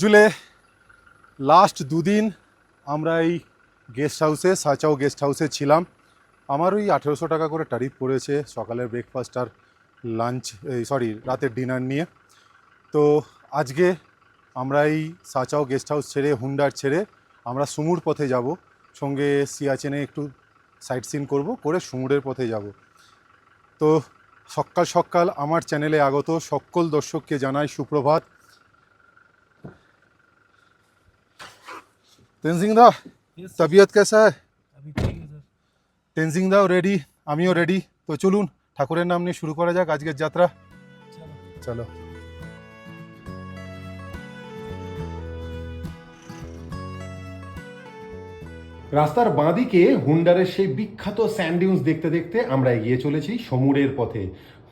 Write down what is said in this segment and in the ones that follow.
জুলে last দুদিন আমরা এই গেস্ট হাউসে সাচাও গেস্ট হাউসে ছিলাম। আমার ওই আঠেরোশো টাকা করে ট্যারিফ পড়েছে সকালের ব্রেকফাস্ট আর লাঞ্চ এই সরি রাতের ডিনার নিয়ে। তো আজকে আমরা এই সাচাও গেস্ট হাউস ছেড়ে, হুন্ডার ছেড়ে আমরা সুমুর পথে যাব। সঙ্গে সিয়াচেনে একটু সাইট সিন করব, করে সুমুরের পথে যাব। তো সকাল সকাল আমার চ্যানেলে আগত সকল দর্শককে জানাই সুপ্রভাত। তেনজিং তবিয়ত কেসা হ্যাঁ দাও রেডি আমিও রেডি তো চলুন ঠাকুরের নাম নিয়ে শুরু করা যাক আজকের যাত্রা চলো রাস্তার বাঁদিকে হুন্ডারের সেই বিখ্যাত স্যান্ডিউন্স দেখতে দেখতে আমরা এগিয়ে চলেছি সমুরের পথে।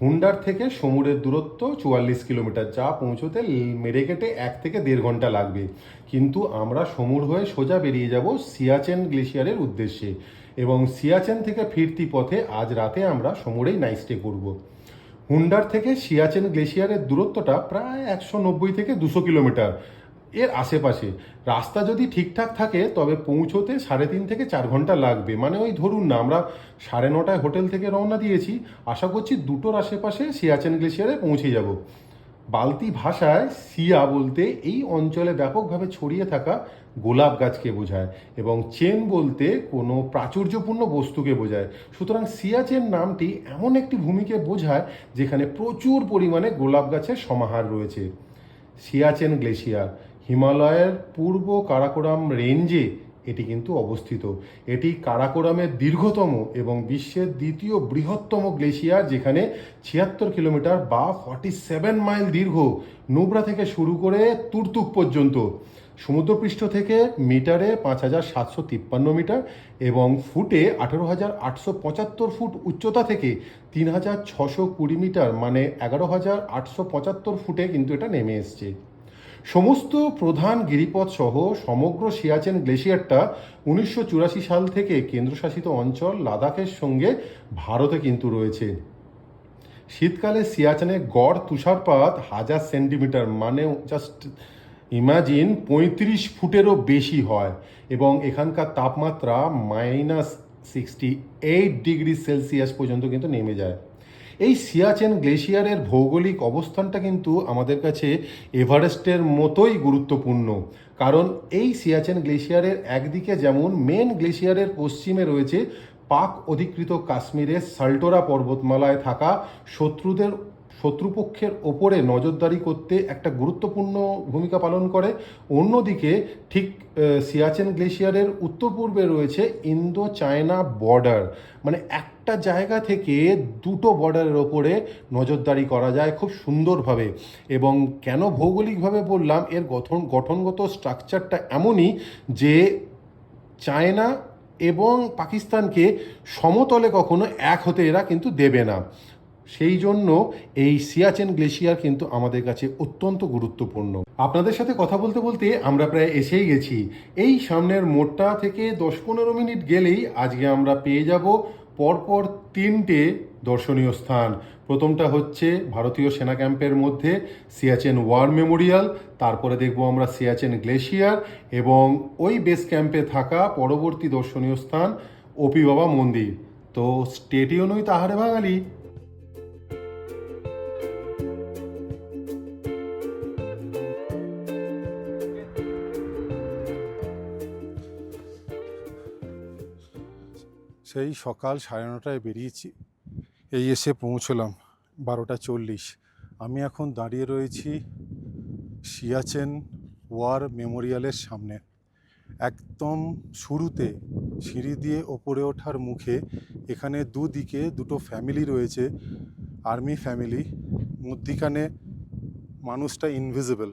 হুন্ডার থেকে সমুরের দূরত্ব চুয়াল্লিশ কিলোমিটার যা পৌঁছতে মেরে কেটে এক থেকে দেড় ঘণ্টা লাগবে। কিন্তু আমরা সমুর হয়ে সোজা বেরিয়ে যাব সিয়াচেন গ্লেশিয়ারের উদ্দেশ্যে এবং সিয়াচেন থেকে ফিরতি পথে আজ রাতে আমরা সমুরেই নাইট স্টে করব। হুন্ডার থেকে সিয়াচেন গ্লেশিয়ারের দূরত্বটা প্রায় একশো নব্বই থেকে দুশো কিলোমিটার। এর আশেপাশে। রাস্তা যদি ঠিকঠাক থাকে, তবে পৌঁছোতে সাড়ে তিন থেকে চার ঘণ্টা লাগবে। মানে ওই ধরুন না, আমরা সাড়ে নটায় হোটেল থেকে রওনা দিয়েছি। আশা করছি দুটোর আশেপাশে সিয়াচেন গ্লেশিয়ারে পৌঁছে যাব। বালতি ভাষায় সিয়া বলতে এই অঞ্চলে ব্যাপকভাবে ছড়িয়ে থাকা গোলাপ গাছকে বোঝায় এবং চেন বলতে কোনো প্রাচুর্যপূর্ণ বস্তুকে বোঝায়। সুতরাং সিয়াচেন নামটি এমন একটি ভূমিকে বোঝায় যেখানে প্রচুর পরিমাণে গোলাপ গাছের সমাহার রয়েছে। সিয়াচেন গ্লেশিয়ার হিমালয়ের পূর্ব কারাকোরাম রেঞ্জে এটি কিন্তু অবস্থিত। এটি কারাকোরামের দীর্ঘতম এবং বিশ্বের দ্বিতীয় বৃহত্তম গ্লেশিয়ার যেখানে ছিয়াত্তর কিলোমিটার বা ফর্টি সেভেন মাইল দীর্ঘ নুব্রা থেকে শুরু করে তুর্তুক পর্যন্ত। সমুদ্রপৃষ্ঠ থেকে মিটারে পাঁচ হাজার সাতশো তিপ্পান্ন মিটার এবং ফুটে আঠেরো হাজার আটশো পঁচাত্তর ফুট উচ্চতা থেকে তিন হাজার ছশো কুড়ি মিটার মানে এগারো হাজার আটশো পঁচাত্তর ফুটে কিন্তু এটা নেমে এসছে। সমস্ত প্রধান গিরিপথ সহ সমগ্র সিয়াচেন গ্লেশিয়ারটা উনিশশো চুরাশি সাল থেকে কেন্দ্রশাসিত অঞ্চল লাদাখের সঙ্গে ভারতে কিন্তু রয়েছে। শীতকালে সিয়াচেনে গড় তুষারপাত হাজার সেন্টিমিটার মানে জাস্ট ইমাজিন পঁয়ত্রিশ ফুটেরও বেশি হয় এবং এখানকার তাপমাত্রা minus sixty eight degree Celsius পর্যন্ত কিন্তু নেমে যায়। এই সিয়াচেন গ্লেশিয়ারের ভৌগোলিক অবস্থানটা কিন্তু আমাদের কাছে এভারেস্টের মতোই গুরুত্বপূর্ণ। কারণ এই সিয়াচেন গ্লেশিয়ারের একদিকে যেমন মেন গ্লেশিয়ারের পশ্চিমে রয়েছে পাক অধিকৃত কাশ্মীরের সাল্টোরা পর্বতমালায় থাকা শত্রুদের শত্রুপক্ষের ওপরে নজরদারি করতে একটা গুরুত্বপূর্ণ ভূমিকা পালন করে। অন্যদিকে ঠিক সিয়াচেন গ্লেশিয়ারের উত্তর পূর্বে রয়েছে ইন্দো চায়না বর্ডার। মানে একটা জায়গা থেকে দুটো বর্ডারের ওপরে নজরদারি করা যায় খুব সুন্দরভাবে। এবং কেন ভৌগোলিকভাবে বললাম, এর গঠন, গঠনগত স্ট্রাকচারটা এমনই যে চায়না এবং পাকিস্তানকে সমতলে কখনো এক হতে এরা কিন্তু দেবে না। সেই জন্য এই সিয়াচেন গ্লেশিয়ার কিন্তু আমাদের কাছে অত্যন্ত গুরুত্বপূর্ণ। আপনাদের সাথে কথা বলতে বলতে আমরা প্রায় এসেই গেছি। এই সামনের মোড়টা থেকে দশ পনেরো মিনিট গেলেই আজকে আমরা পেয়ে যাব পরপর তিনটে দর্শনীয় স্থান। প্রথমটা হচ্ছে ভারতীয় সেনা ক্যাম্পের মধ্যে সিয়াচেন ওয়ার মেমোরিয়াল, তারপরে দেখব আমরা সিয়াচেন গ্লেশিয়ার এবং ওই বেস ক্যাম্পে থাকা পরবর্তী দর্শনীয় স্থান ওপি বাবা মন্দির। তো স্টেডিয়নই তাহারে বাঙালি। সেই সকাল সাড়ে নটায় বেরিয়েছি। এই এসে পৌঁছলাম বারোটা চল্লিশ। আমি এখন দাঁড়িয়ে রয়েছি সিয়াচেন ওয়ার মেমোরিয়ালের সামনে। একদম শুরুতে সিঁড়ি দিয়ে ওপরে ওঠার মুখে এখানে দুদিকে দুটো ফ্যামিলি রয়েছে, আর্মি ফ্যামিলি। মধ্যিখানে মানুষটা ইনভিজিবল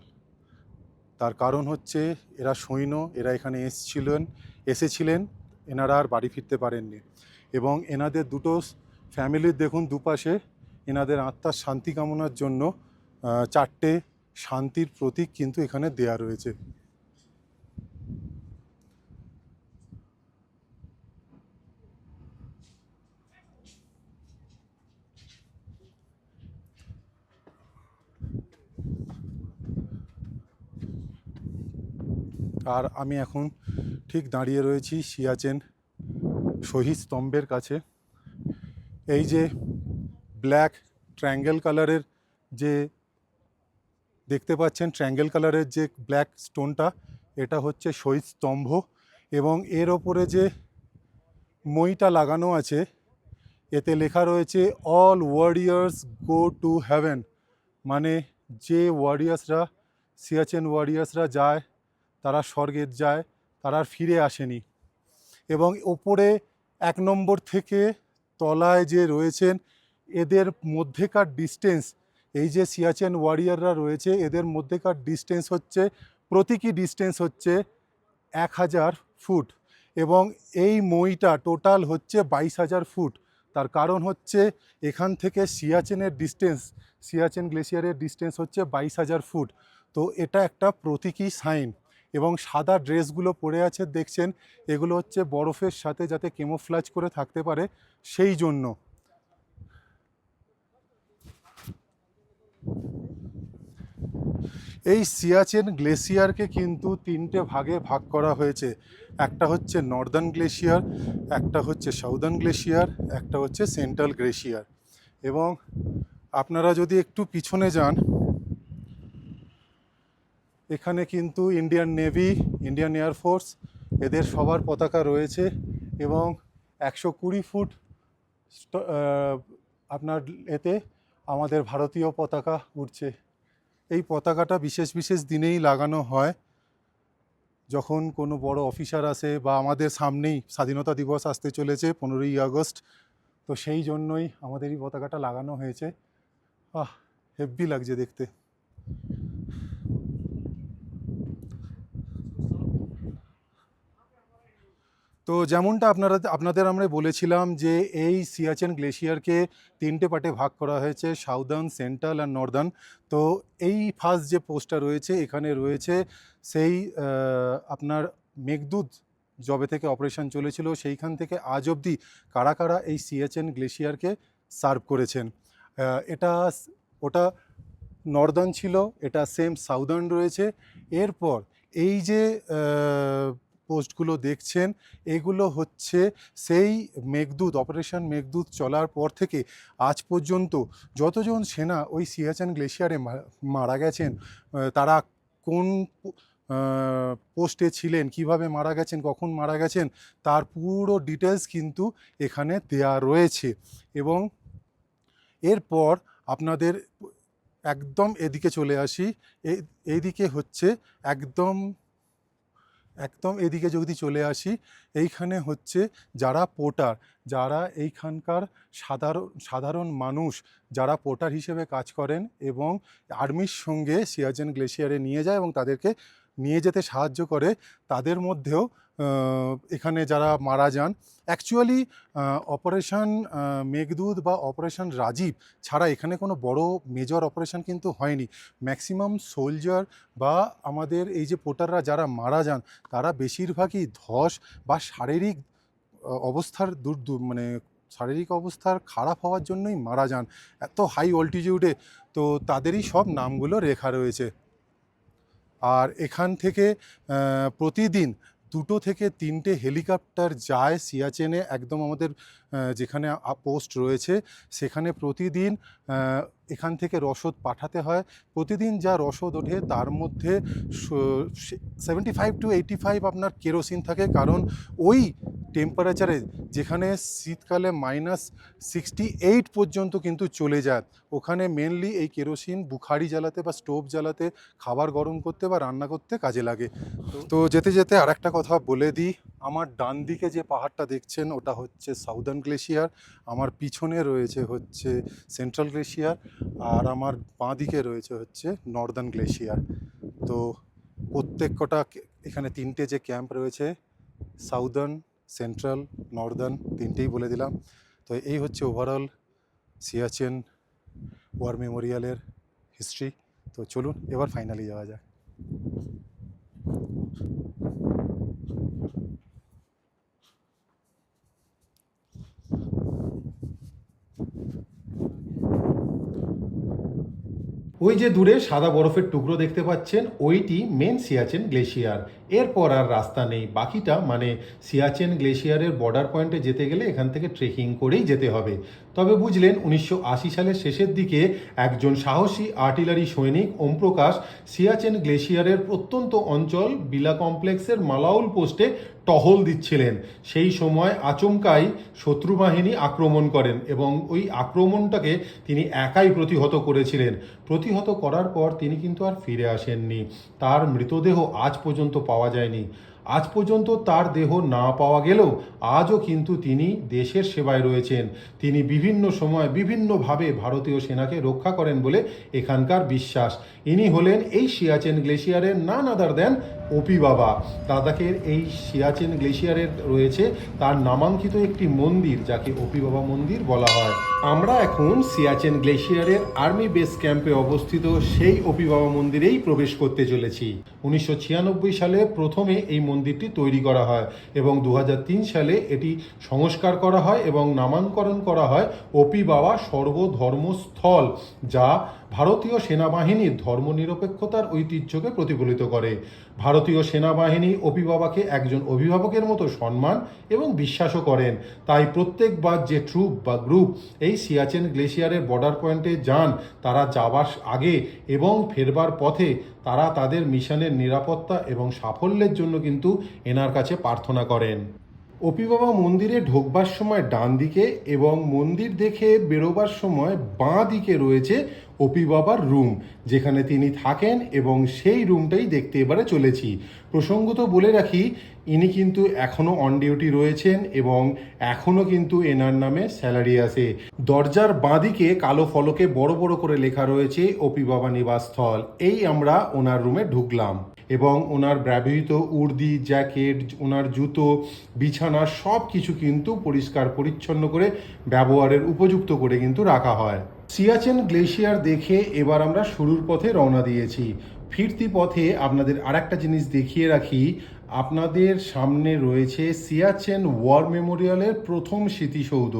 তার কারণ হচ্ছে এরা সৈন্য, এরা এখানে এসেছিলেন এসেছিলেন এনারা আর বাড়ি ফিরতে পারেননি। এবং এনাদের দুটো ফ্যামিলির দেখুন দুপাশে এনাদের আত্মার শান্তি কামনার জন্য চারটে শান্তির প্রতীক কিন্তু এখানে দেয়া রয়েছে। আর আমি এখন ঠিক দাঁড়িয়ে রয়েছি সিয়াচেন শহীদ স্তম্ভের কাছে। এই যে ব্ল্যাক ট্রায়াঙ্গেল কালারের যে দেখতে পাচ্ছেন, ট্রায়াঙ্গেল কালারের যে ব্ল্যাক স্টোনটা, এটা হচ্ছে শহীদ স্তম্ভ এবং এর ওপরে যে মইটা লাগানো আছে, এতে লেখা রয়েছে all warriors go to heaven মানে যে ওয়ারিয়ার্সরা সিয়াচেন ওয়ারিয়ার্সরা যায়, তারা স্বর্গে যায় তারা আর ফিরে আসেনি। এবং ওপরে এক নম্বর থেকে তলায় যে রয়েছেন, এদের মধ্যেকার ডিস্টেন্স এই যে সিয়াচেন ওয়ারিয়াররা রয়েছে, এদের মধ্যেকার ডিস্টেন্স হচ্ছে, প্রতীকী ডিস্টেন্স হচ্ছে এক হাজার ফুট। এবং এই মইটা টোটাল হচ্ছে বাইশ হাজার ফুট। তার কারণ হচ্ছে এখান থেকে সিয়াচেনের ডিস্টেন্স সিয়াচেন গ্লেসিয়ারের ডিস্টেন্স হচ্ছে বাইশ হাজার ফুট। তো এটা একটা প্রতীকী সাইন এবং সাদা ড্রেসগুলো পরে আছে, দেখছেন? এগুলো হচ্ছে বরফের সাথে যাতে কেমোফ্লাজ করে থাকতে পারে, সেই জন্য। এই সিয়াচেন গ্লেসিয়ারকে কিন্তু তিনটে ভাগে ভাগ করা হয়েছে। একটা হচ্ছে নর্দার্ন গ্লেসিয়ার একটা হচ্ছে সাউদার্ন গ্লেসিয়ার একটা হচ্ছে সেন্ট্রাল গ্লেসিয়ার এবং আপনারা যদি একটু পিছনে যান এখানে কিন্তু ইন্ডিয়ান নেভি ইন্ডিয়ান এয়ারফোর্স এদের সবার পতাকা রয়েছে এবং একশো কুড়ি ফুট আপনার এতে আমাদের ভারতীয় পতাকা উঠছে এই পতাকাটা বিশেষ বিশেষ দিনেই লাগানো হয়। যখন কোনো বড় অফিসার আসে বা আমাদের সামনেই স্বাধীনতা দিবস আসতে চলেছে পনেরোই আগস্ট, তো সেই জন্যই আমাদের এই পতাকাটা লাগানো হয়েছে। আহ হেব্বি লাগছে দেখতে। তো যেমনটা আপনারা, আপনাদের আমরা বলেছিলাম যে এই সিয়াচেন গ্লেশিয়ারকে তিনটে পার্টে ভাগ করা হয়েছে, সাউদার্ন, সেন্ট্রাল আর নর্দার্ন। তো এই ফার্স্ট যে পোস্টটা রয়েছে, এখানে রয়েছে সেই আপনার মেঘদূত জবে থেকে অপারেশন চলেছিল, সেইখান থেকে আজ অবধি কারা কারা এই সিয়াচেন গ্লেশিয়ারকে সার্ভ করেছেন। এটা ওটা নর্দার্ন ছিল, এটা সেম সাউদার্ন রয়েছে। এরপর এই যে পোস্টগুলো দেখছেন, এগুলো হচ্ছে সেই মেঘদূত অপারেশন মেঘদূত চলার পর থেকে আজ পর্যন্ত যতজন সেনা ওই সিয়াচেন গ্লেশিয়ারে মারা গেছেন তারা কোন পোস্টে ছিলেন, কীভাবে মারা গেছেন, কখন মারা গেছেন, তার পুরো ডিটেলস কিন্তু এখানে দেয়া রয়েছে। এবং এরপর আপনাদের একদম এদিকে চলে আসি এই এইদিকে হচ্ছে একদম একদম এদিকে যদি চলে আসি, এইখানে হচ্ছে যারা পোটার যারা এইখানকার সাধারণ সাধারণ মানুষ, যারা পোটার হিসেবে কাজ করেন এবং আর্মির সঙ্গে সিয়াজেন গ্লেশিয়ারে নিয়ে যায় এবং তাদেরকে নিয়ে যেতে সাহায্য করে, তাদের মধ্যেও এখানে যারা মারা যান অ্যাকচুয়ালি অপারেশন মেঘদূত বা অপারেশন রাজীব ছাড়া এখানে কোনো বড় মেজর অপারেশন কিন্তু হয়নি। ম্যাক্সিমাম সোলজার বা আমাদের এই যে পোটাররা যারা মারা যান, তারা বেশিরভাগই ধস বা শারীরিক অবস্থার দূর মানে শারীরিক অবস্থার খারাপ হওয়ার জন্যই মারা যান। এত হাই অল্টিটিউডে তো তাদেরই সব নামগুলো রেখা রয়েছে। আর এখান থেকে প্রতিদিন দুটো থেকে তিনটে হেলিকপ্টার যায় সিয়াচেনে, একদম আমাদের যেখানে পোস্ট রয়েছে, সেখানে প্রতিদিন এখান থেকে রসদ পাঠাতে হয়। প্রতিদিন যা রসদ ওঠে তার মধ্যে seventy five to eighty five আপনার কেরোসিন থাকে। কারণ ওই টেম্পারেচারে যেখানে শীতকালে মাইনাস সিক্সটি এইট পর্যন্ত কিন্তু চলে যায়। ওখানে মেনলি এই কেরোসিন বুখারি জ্বালাতে বা স্টোভ জ্বালাতে, খাবার গরম করতে বা রান্না করতে কাজে লাগে। তো যেতে যেতে আর একটা কথা বলে দিই। আমার ডান দিকে যে পাহাড়টা দেখছেন, ওটা হচ্ছে সাউদার্ন গ্লেশিয়ার আমার পিছনে রয়েছে হচ্ছে সেন্ট্রাল গ্লেশিয়ার আর আমার বাঁ দিকে রয়েছে হচ্ছে নর্দার্ন গ্লেশিয়ার তো প্রত্যেক কটা এখানে তিনটে যে ক্যাম্প রয়েছে সাউদার্ন সেন্ট্রাল নর্দার্ন তিনটেই বলে দিলাম। তো এই হচ্ছে ওভারঅল সিয়াচেন ওয়ার মেমোরিয়ালের হিস্ট্রি তো চলুন, এবার ফাইনালি যাওয়া যাক। ওই যে দূরে সাদা বরফের টুকরো দেখতে পাচ্ছেন, ওইটি মেন সিয়াচেন গ্লেশিয়ার। এরপর আর রাস্তা নেই। বাকিটা মানে সিয়াচেন গ্লেশিয়ারের বর্ডার পয়েন্টে যেতে গেলে এখান থেকে ট্রেকিং করেই যেতে হবে। তবে বুঝলেন, উনিশশো আশি সালের শেষের দিকে একজন সাহসী আর্টিলারি সৈনিক ওমপ্রকাশ সিয়াচেন গ্লেশিয়ারের প্রত্যন্ত অঞ্চল বিলা কমপ্লেক্সের মালাউল পোস্টে টহল দিচ্ছিলেন। সেই সময় আচমকাই শত্রু বাহিনী আক্রমণ করেন এবং ওই আক্রমণটাকে তিনি একাই প্রতিহত করেছিলেন। প্রতিহত করার পর তিনি কিন্তু আর ফিরে আসেননি। তার মৃতদেহ আজ পর্যন্ত পাওয়া যায়নি। আজ পর্যন্ত তার দেহ না পাওয়া গেলেও আজও কিন্তু তিনি দেশের সেবায় রয়েছেন। তিনি বিভিন্ন সময় বিভিন্নভাবে ভারতীয় সেনাকে রক্ষা করেন বলে এখানকার বিশ্বাস। ইনি হলেন এই সিয়াচেন গ্লেশিয়ারের নান আদার দেন ওপি বাবা দাদাকের এই সিয়াচেন গ্লেশিয়ারের রয়েছে, তার নামাঙ্কিত একটি মন্দির, যাকে ওপি বাবা মন্দির বলা হয়। আমরা এখন সিয়াচেন গ্লেশিয়ারের আর্মি বেস ক্যাম্পে অবস্থিত সেই ওপি বাবা মন্দিরেই প্রবেশ করতে চলেছি। উনিশশো ছিয়ানব্বই সালে প্রথমে এই মন্দিরটি তৈরি করা হয় এবং দু হাজার তিন সালে এটি সংস্কার করা হয় এবং নামাঙ্করণ করা হয় ওপি বাবা সর্বধর্মস্থল, যা ভারতীয় সেনাবাহিনীর ধর্মনিরপেক্ষতার ঐতিহ্যকে প্রতিফলিত করে। ভারতীয় সেনাবাহিনী বাবাকে একজন অভিভাবকের মতো সম্মান এবং বিশ্বাসও করেন। তাই প্রত্যেকবার যে ট্রুপ বা গ্রুপ এই সিয়াচেন গ্লেশিয়ারের বর্ডার পয়েন্টে যান, তারা যাবার আগে এবং ফেরবার পথে তারা তাদের মিশনের নিরাপত্তা এবং সাফল্যের জন্য কিন্তু এনার কাছে প্রার্থনা করেন। অপি বাবা মন্দিরে ঢোকবার সময় ডান দিকে এবং মন্দির দেখে বেরোবার সময় বাঁ দিকে রয়েছে অপি বাবার রুম, যেখানে তিনি থাকেন এবং সেই রুমটাই দেখতে এবারে চলেছি। প্রসঙ্গত বলে রাখি, ইনি কিন্তু এখনও অন ডিউটি রয়েছেন এবং এখনও কিন্তু এনার নামে স্যালারি আসে দরজার বাঁদিকে কালো ফলকে বড় বড় করে লেখা রয়েছে অপি বাবা নিবাসস্থল। এই আমরা ওনার রুমে ঢুকলাম। এবং ওনার ব্যবহৃত উর্দি, জ্যাকেট, ওনার জুতো, বিছানা সব কিছু কিন্তু পরিষ্কার, পরিচ্ছন্ন করে ব্যবহারের উপযুক্ত করে কিন্তু রাখা হয়। সিয়াচেন গ্লেশিয়ার দেখে এবার আমরা শুরুর পথে রওনা দিয়েছি। ফিরতি পথে আপনাদের আরেকটা জিনিস দেখিয়ে রাখি। আপনাদের সামনে রয়েছে সিয়াচেন ওয়ার মেমোরিয়ালের প্রথম স্মৃতিসৌধ।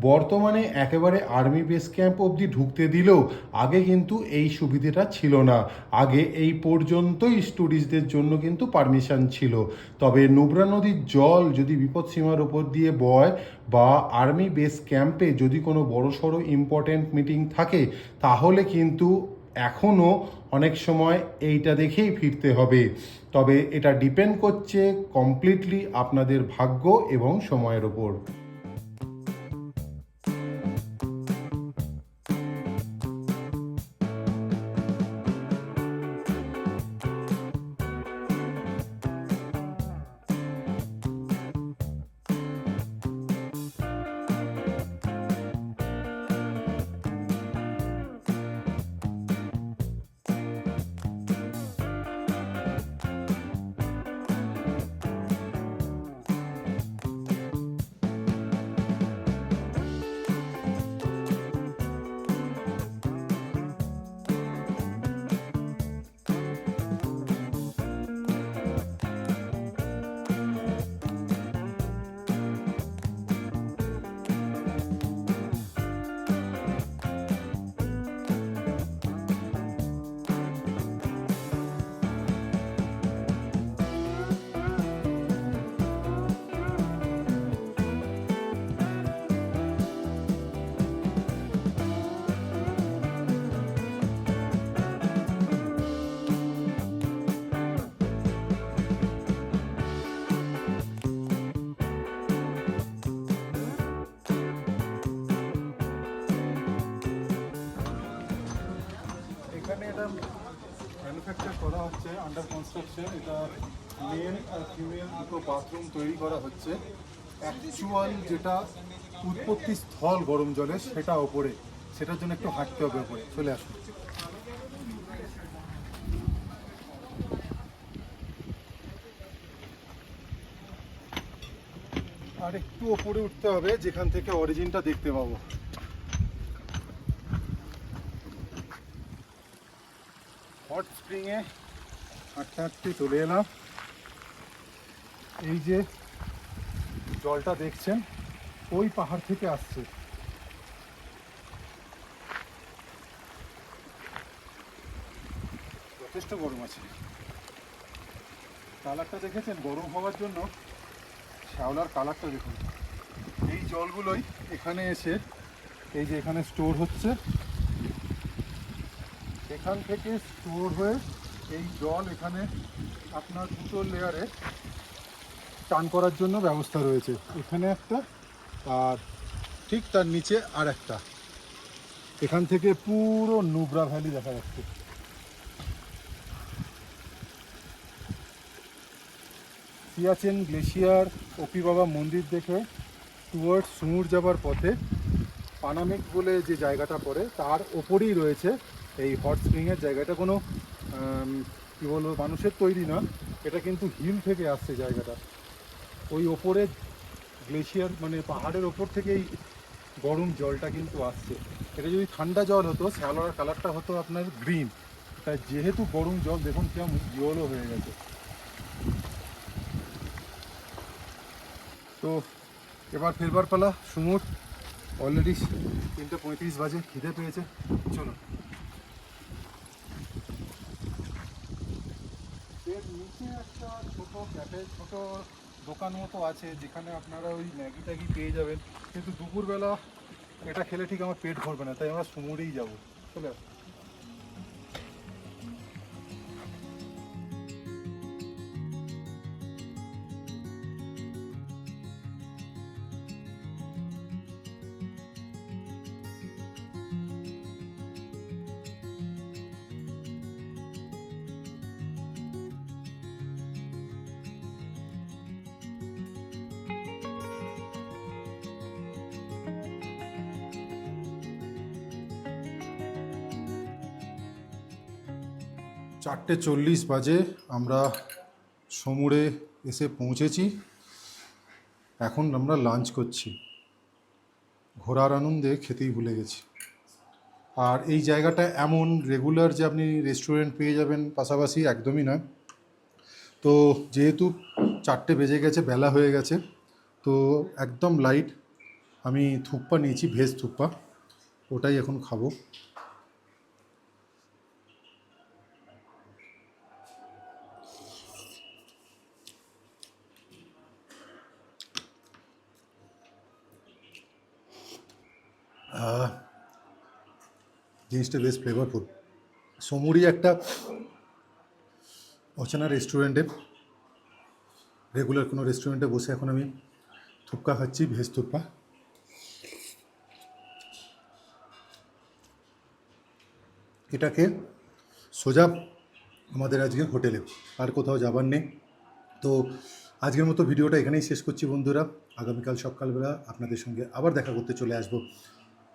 বর্তমানে একেবারে আর্মি বেস ক্যাম্প অবধি ঢুকতে দিলেও আগে কিন্তু এই সুবিধাটা ছিল না। আগে এই পর্যন্তই স্টুডেন্টসদের জন্য কিন্তু পারমিশন ছিল। তবে নুব্রা নদীর জল যদি বিপদসীমার উপর দিয়ে বয় বা আর্মি বেস ক্যাম্পে যদি কোনো বড়সড় ইম্পর্ট্যান্ট মিটিং থাকে, তাহলে কিন্তু এখনও অনেক সময় এইটা দেখেই ফিরতে হবে। তবে এটা ডিপেন্ড করছে কমপ্লিটলি আপনাদের ভাগ্য এবং সময়ের ওপর কনস্ট্রাকশন এটা মেল আর ফিমেল দুটো বাথরুম তৈরি করা হচ্ছে। অ্যাকচুয়াল যেটা উৎপত্তি স্থল গরম জলের সেটা ওপরে। সেটার জন্য একটু হাঁটতে হবে ওপরে। চলে আসুন। আর একটু ওপরে উঠতে হবে, যেখান থেকে অরিজিনটা দেখতে পাবো। হট স্প্রিংয়ে হাঁটতে হাঁটতে চলে এলাম। এই যে জলটা দেখছেন, ওই পাহাড় থেকে আসছে। যথেষ্ট গরম আছে। কালারটা দেখেছেন? গরম হওয়ার জন্য শ্যাওলার কালারটা দেখুন। এই জলগুলোই এখানে এসে, এই যে এখানে স্টোর হচ্ছে। এখান থেকে স্টোর হয়ে এই জল এখানে আপনার দুটো লেয়ারে টান করার জন্য ব্যবস্থা রয়েছে। এখানে একটা আর ঠিক তার নিচে আর একটা। এখান থেকে পুরো নুবরা ভ্যালি দেখা যাচ্ছে। সিয়াচেন গ্লেশিয়ার ওপি বাবা মন্দির দেখে টুয়ার্ড সুমুর যাবার পথে পানামেক বলে যে জায়গাটা পড়ে, তার ওপরেই রয়েছে এই হট স্প্রিংয়ের জায়গাটা। কোনো কী বলব, মানুষের তৈরি না, এটা কিন্তু হিল থেকে আসছে জায়গাটা। ওই ওপরে গ্লেশিয়ার মানে পাহাড়ের ওপর থেকেই গরম জলটা কিন্তু আসছে। এটা যদি ঠান্ডা জল হতো, শ্যালোয়ার কালারটা হতো আপনার গ্রিন। তাই যেহেতু গরম জল, দেখুন কেমন জলও হয়ে গেছে। তো এবার ফেরবার পালা, সুমুর। অলরেডি তিনটে পঁয়ত্রিশ বাজে, খিদে পেয়েছে। চলো এর নিচে একটা ছোট ক্যাফে ছোট দোকান মতো আছে, যেখানে আপনারা ওই ম্যাগি ট্যাগি পেয়ে যাবেন কিন্তু দুপুরবেলা এটা খেলে ঠিক আমার পেট ভরবে না, তাই আমরা সুমুরেই যাব চলে আসো। চারটে চল্লিশ বাজে আমরা সমুড়ে এসে পৌঁছেছি। এখন আমরা লাঞ্চ করছি। ঘোরার আনন্দে খেতেই ভুলে গেছি। আর এই জায়গাটা এমন রেগুলার যে আপনি রেস্টুরেন্ট পেয়ে যাবেন পাশাপাশি একদমই নয়। তো যেহেতু চারটে বেজে গেছে, বেলা হয়ে গেছে, তো একদম লাইট আমি থুপ্পা নিয়েছি, ভেজ থুপ্পা। ওটাই এখন খাব। জিনিসটা বেশ ফ্লেভারফুল সমুরি একটা অচেনা রেস্টুরেন্টে রেগুলার কোনো রেস্টুরেন্টে বসে এখন আমি থুপকা খাচ্ছি, ভেজ থুপকা। এটাকে সোজা আমাদের আজকে হোটেলে, আর কোথাও যাবার নেই। তো আজকের মতো ভিডিওটা এখানেই শেষ করছি বন্ধুরা। আগামীকাল সকালবেলা আপনাদের সঙ্গে আবার দেখা করতে চলে আসব।